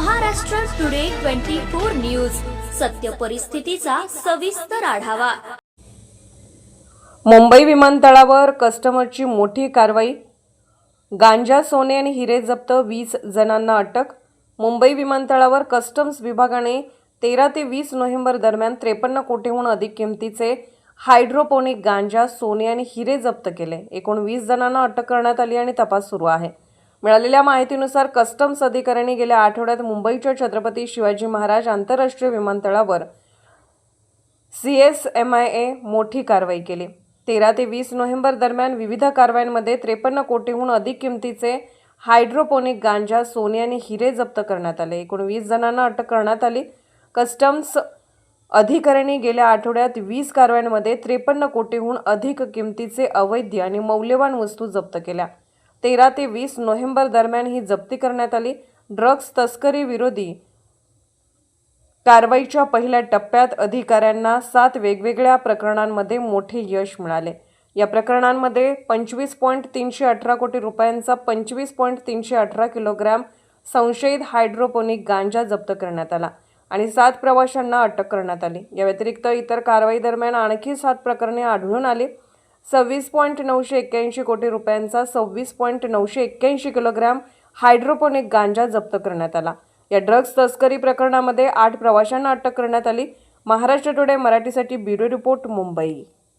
Maharashtra today twenty four news. सत्य परिस्थितीचा सविस्तर आढावा. मुंबई विमानतळावर कस्टमरची मोठी कारवाई. गांजा सोने आणि हिरे जप्त वीस जणांना अटक. मुंबई विमानतळावर कस्टम्स विभागाने तेरा ते वीस नोव्हेंबर दरम्यान त्रेपन्न कोटीहून अधिक किमतीचे हायड्रोपोनिक गांजा सोने आणि हिरे जप्त केले. एकूण वीस जणांना अटक करण्यात आली आणि तपास सुरू आहे. मिळालेल्या माहितीनुसार कस्टम्स अधिकाऱ्यांनी गेल्या आठवड्यात मुंबईच्या छत्रपती शिवाजी महाराज आंतरराष्ट्रीय विमानतळावर C S M I A मोठी कारवाई केली. तेरा ते वीस नोव्हेंबर दरम्यान विविध कारवायांमध्ये त्रेपन्न कोटीहून अधिक किमतीचे हायड्रोपोनिक गांजा सोने आणि हिरे जप्त करण्यात आले. एकूण वीस जणांना अटक करण्यात आली. कस्टम्स अधिकाऱ्यांनी गेल्या आठवड्यात वीस कारवायांमध्ये त्रेपन्न कोटीहून अधिक किमतीचे अवैध आणि मौल्यवान वस्तू जप्त केल्या. तेरा ते वीस नोव्हेंबर दरम्यान ही जप्ती करण्यात आली. ड्रग्ज तस्करी विरोधी कारवाईच्या पहिल्या टप्प्यात अधिकाऱ्यांना सात वेगवेगळ्या प्रकरणांमध्ये मोठे यश मिळाले. या प्रकरणांमध्ये पंचवीस पॉईंट तीनशे अठरा कोटी रुपयांचा पंचवीस पॉईंट तीनशे अठरा किलोग्रॅम संशयित हायड्रोपोनिक गांजा जप्त करण्यात आला आणि सात प्रवाशांना अटक करण्यात आली. या व्यतिरिक्त इतर कारवाई दरम्यान आणखी सात प्रकरणे आढळून आली. सव्वीस पॉईंट नऊशे एक्क्याऐंशी कोटी रुपयांचा सव्वीस पॉईंट नऊशे एक्क्याऐंशी किलोग्रॅम हायड्रोपोनिक गांजा जप्त करण्यात आला. या ड्रग्ज तस्करी प्रकरणामध्ये आठ प्रवाशांना अटक करण्यात आली. महाराष्ट्र टुडे मराठीसाठी ब्युरो रिपोर्ट मुंबई.